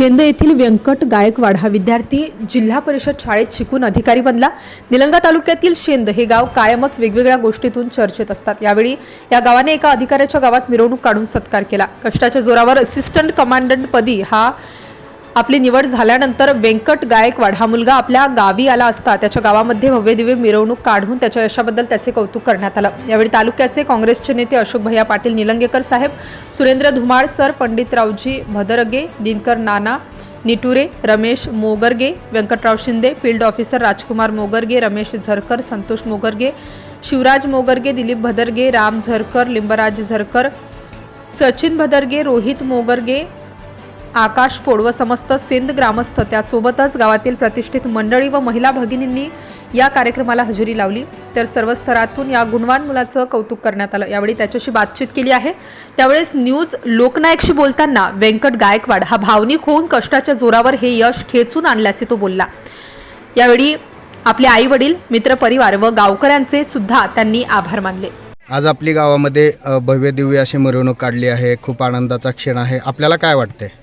शेंदे येथील व्यंकट गायकवाड हा विद्यार्थी जिल्हा परिषद शाळेत शिकून अधिकारी बनला. निलंगा तालुक्यातील शेंद हे गाव कायमच वेगवेगळ्या गोष्टीतून चर्चेत असतात. यावेळी या गावाने एका अधिकाऱ्याच्या गावात मिरवणूक काढून सत्कार केला. कष्टाच्या जोरावर असिस्टंट कमांडंट पदी हा आपली निवड झाल्यानंतर व्यंकट गायकवाड हा मुलगा आपल्या गावी आला असता. त्याच्या गावामध्ये भव्य दिव्य मिरवणूक काढून त्याच्या यशाबद्दल त्याचे कौतुक करण्यात आलं. यावेळी तालुक्याचे काँग्रेसचे नेते Ashok Bhaiya Patil Nilangekar saheb Surendra Dhumal sir Panditraoji Bhadarge Dinkar Nana Niture Ramesh Mogarge Vyankatrao Shinde field officer Rajkumar Mogarge Ramesh Zarkar Santosh Mogarge Shivraj Mogarge Dilip Bhadarge Ram Zarkar Limbraj Zarkar Sachin Bhadarge Rohit Mogarge Akash Podav व समस्त सिंध ग्रामस्थ त्यासोबतच गावातील प्रतिष्ठित मंडळी व महिला भगिनींनी या कार्यक्रमाला हजेरी लावली. तर सर्व स्तरातून या गुणवान मुलाचं कौतुक करण्यात आलं. यावेळी त्याच्याशी बातचीत केली आहे. त्यावेळेस न्यूज लोकनायकशी बोलताना व्यंकट गायकवाड हा भावनिक होऊन कष्टाच्या जोरावर हे यश खेचून आणल्याचे तो बोलला. यावेळी आपले आई वडील मित्रपरिवार व गावकऱ्यांचे सुद्धा त्यांनी आभार मानले. आज आपली गावामध्ये भव्य दिव्य अशी मिरवणूक काढली आहे. खूप आनंदाचा क्षण आहे. आपल्याला काय वाटते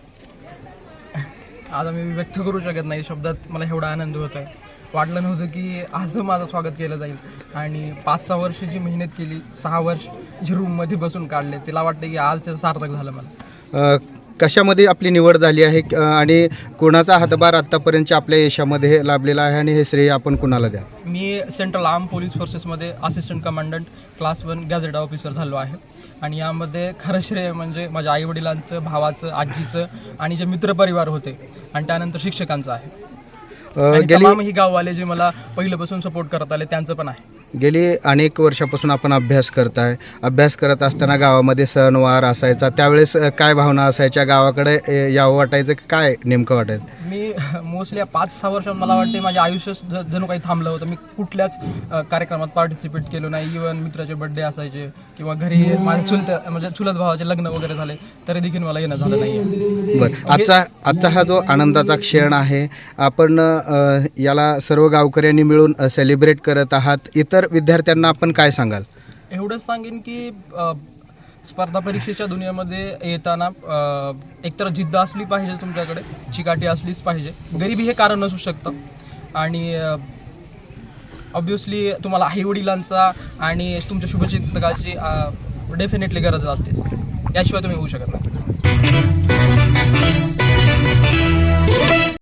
आज आम्ही व्यक्त करू शकत नाही. शब्दात मला एवढा आनंद होत आहे. वाटलं नव्हतं की असं माझं स्वागत केलं जाईल. आणि पाच सहा वर्ष जी मेहनत केली सहा वर्ष जी रूममध्ये बसून काढले तिला वाटतं की आज त्याचं सार्थक झालं मला. कशामध्ये आपली निवड झाली आहे अ, आणि कोणाचा हातभार आत्तापर्यंतच्या आपल्या यशामध्ये लाभलेला आहे आणि हे श्रेय आपण कुणाला द्या मी central arm police फोर्सेसमध्ये assistant commandant class one gazette officer झालो आहे. आणि यामध्ये खरं श्रेय म्हणजे माझ्या आईवडिलांचं भावाचं आजीचं आणि जे मित्रपरिवार होते आणि त्यानंतर शिक्षकांचं आहे. अ, आणि गेली तमाम ही गाववाले जे मला पहिल्यापासून सपोर्ट करत आले त्यांचं पण आहे. गेली अनेक वर्षापासून आपण अभ्यास करताय. अभ्यास करत असताना गावामध्ये सणवार असायचा. त्यावेळेस काय भावना असायच्या? गावाकडे यावं वाटायचं काय नेमकं वाटायचं? मी मोस्टली पाच सहा वर्षात मला वाटते माझे आयुष्य जणू काही थांबलं होतं. मी कुठल्याच कार्यक्रमात पार्टिसिपेट केलो नाही. इवन मित्राचे बड्डे असायचे किंवा घरी माझ्या चुलत म्हणजे चुलत भावाचे लग्न वगैरे झाले तरी देखील मला येणं झालं नाही बरं. आजचा आजचा हा जो आनंदाचा क्षण आहे आपण याला सर्व गावकऱ्यांनी मिळून सेलिब्रेट करत आहात. इतर तर विद्यार्थ्यांना आपण काय सांगाल? एवढंच सांगेन की अ, स्पर्धा परीक्षेच्या दुनियेमध्ये येताना अ, एकतर जिद्द असली पाहिजे तुमच्याकडे चिकाटी असलीच पाहिजे. गरिबी हे कारण असू शकतं. आणि ऑब्व्हियसली तुम्हाला आईवडिलांचा आणि तुमच्या शुभचिंतकाची डेफिनेटली गरज असतेच. याशिवाय तुम्ही होऊ शकत नाही.